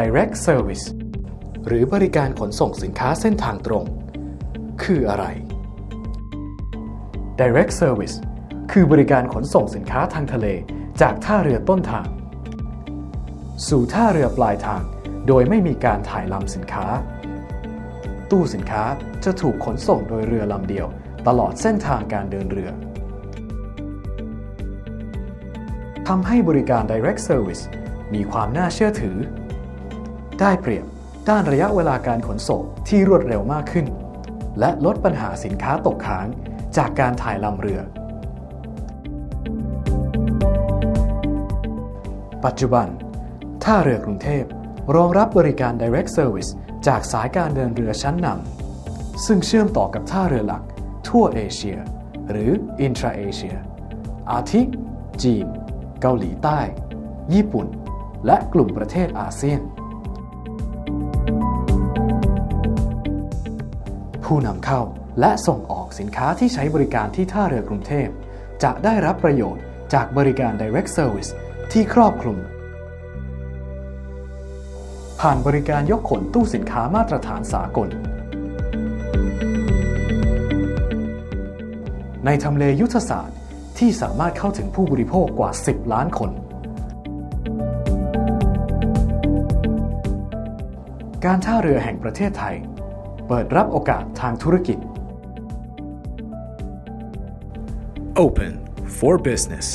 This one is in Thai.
Direct Service หรือบริการขนส่งสินค้าเส้นทางตรง คืออะไร Direct Service คือบริการขนส่งสินค้าทางทะเล จากท่าเรือต้นทาง สู่ท่าเรือปลายทาง โดยไม่มีการถ่ายลำสินค้า ตู้สินค้าจะถูกขนส่งโดยเรือลำเดียว ตลอดเส้นทางการเดินเรือทำให้บริการ Direct Service มีความน่าเชื่อถือ ได้เปรียบ ด้านระยะเวลาการขนส่งที่รวดเร็วมากขึ้น และลดปัญหาสินค้าตกค้างจากการถ่ายลำเรือ ปัจจุบัน ท่าเรือกรุงเทพรองรับบริการ Direct Service จากสายการเดินเรือชั้นนำซึ่งเชื่อมต่อกับท่าเรือหลัก ทั่วเอเชีย หรือ Intra Asia อาทิ จีน เกาหลีใต้ ญี่ปุ่น และกลุ่มประเทศอาเซียน ผู้นำเข้า และส่งออกสินค้าที่ใช้บริการที่ท่าเรือกรุงเทพ จะได้รับประโยชน์จากบริการ Direct Service ที่ครอบคลุม ผ่านบริการยกขนตู้สินค้ามาตรฐานสากล ในทำเลยุทธศาสตร์ที่สามารถเข้าถึงผู้บริโภคกว่า 10 ล้านคน การท่าเรือแห่งประเทศไทย เปิดรับโอกาสทางธุรกิจ Open for business.